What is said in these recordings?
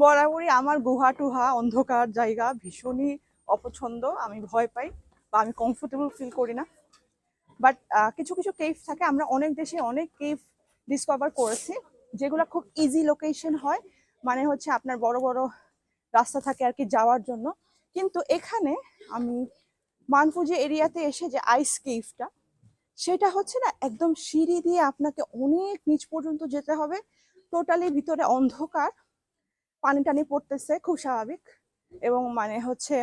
বরাবরই আমার গুহা টুহা অন্ধকার জায়গা ভীষণই অপছন্দ, আমি ভয় পাই বা আমি কমফোর্টেবল ফিল করি না। বাট কিছু কিছু কেভ থাকে, আমরা অনেক দেশে অনেক কেভ ডিসকভার করেছি, যেগুলো খুব ইজি লোকেশন হয়। মানে হচ্ছে আপনার বড় বড় রাস্তা থাকে আর কি যাওয়ার জন্য। কিন্তু এখানে আমি মানপুজি এরিয়াতে এসে যে আইস কেভটা সেটা হচ্ছে না, একদম সিঁড়ি দিয়ে আপনাকে অনেক নিচ পর্যন্ত যেতে হবে। টোটালি ভিতরে অন্ধকার পানি টানি পড়তেছে, খুব স্বাভাবিক। এবং মানে হচ্ছে,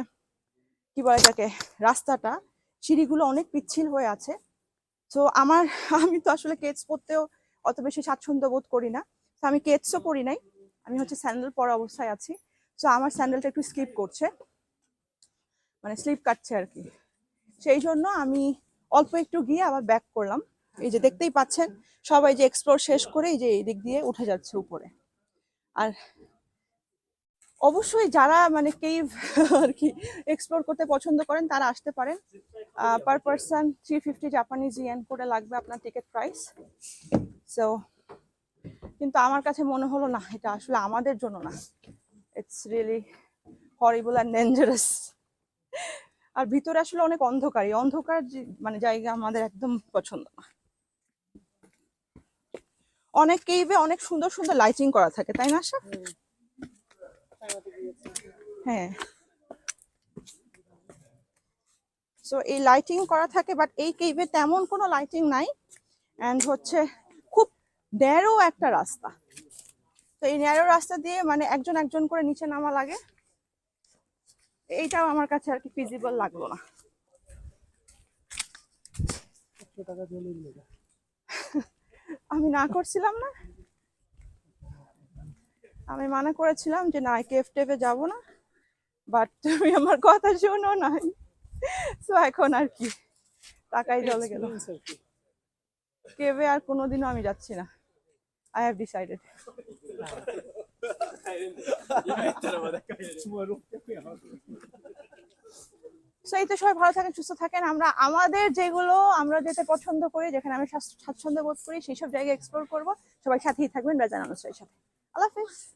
কি বলে এটাকে, রাস্তাটা, সিঁড়িগুলো অনেক পিচ্ছিল হয়ে আছে। তো আমার, আমি তো আসলে কেটস পরতেও অত বেশি স্বাচ্ছন্দ্য বোধ করি না। তো আমি কেটসও পরি নাই। আমি হচ্ছে স্যান্ডেল পরা অবস্থায় আছি। তো আমার স্যান্ডেলটা একটু স্লিপ করছে। মানে স্লিপ কাটছে আর কি। সেই জন্য আমি অল্প একটু গিয়ে আবার ব্যাক করলাম। এই যে দেখতেই পাচ্ছেন, সবাই যে এক্সপ্লোর শেষ করে এই যে এই দিক দিয়ে উঠে যাচ্ছে উপরে। আর অবশ্যই যারা মানে কেভ আর কি এক্সপ্লোর করতে পছন্দ করেন, তারা আসতে পারেন। Per person three fifty Japanese yen করে লাগবে আপনার টিকিট প্রাইস সো কিন্তু আমার কাছে মনে হলো না, এটা আসলে আমাদের জন্য না। It's really horrible and dangerous আর ভিতরে আসলে অনেক অন্ধকার। এই অন্ধকার মানে জায়গা আমাদের একদম পছন্দ না। অনেক কেইভে অনেক সুন্দর সুন্দর লাইটিং করা থাকে তাই না আশা? হ্যাঁ। সো এই লাইটিং করা থাকে বাট এই কেইভে তেমন কোনো লাইটিং নাই। অ্যান্ড হচ্ছে খুব ন্যারো একটা রাস্তা। তো এই ন্যারো রাস্তা দিয়ে মানে একজন একজন করে নিচে নামা লাগে। এইটাও আমার কাছে আর কি ফিজিবল লাগল না। আমি না করছিলাম না। আমি মানা করেছিলাম যে না কেফ টেফে যাব না। বাট তুমি আমার কথা শোনো নাই। তো এখন আর কি টাকাই চলে গেল। কেভে আর কোনোদিনও আমি যাচ্ছি না। আই হ্যাভ ডিসাইডেড সো এই তো সবাই ভালো থাকেন, সুস্থ থাকেন। আমরা আমাদের যেগুলো আমরা যেতে পছন্দ করি, যেখানে আমি স্বাচ্ছ- স্বাচ্ছন্দ্য বোধ করি, সেই সব জায়গায় এক্সপ্লোর করব। সবাই সাথেই থাকবেন, রাজান অনুষ্ঠানের সাথে। আল্লাহ হাফিজ।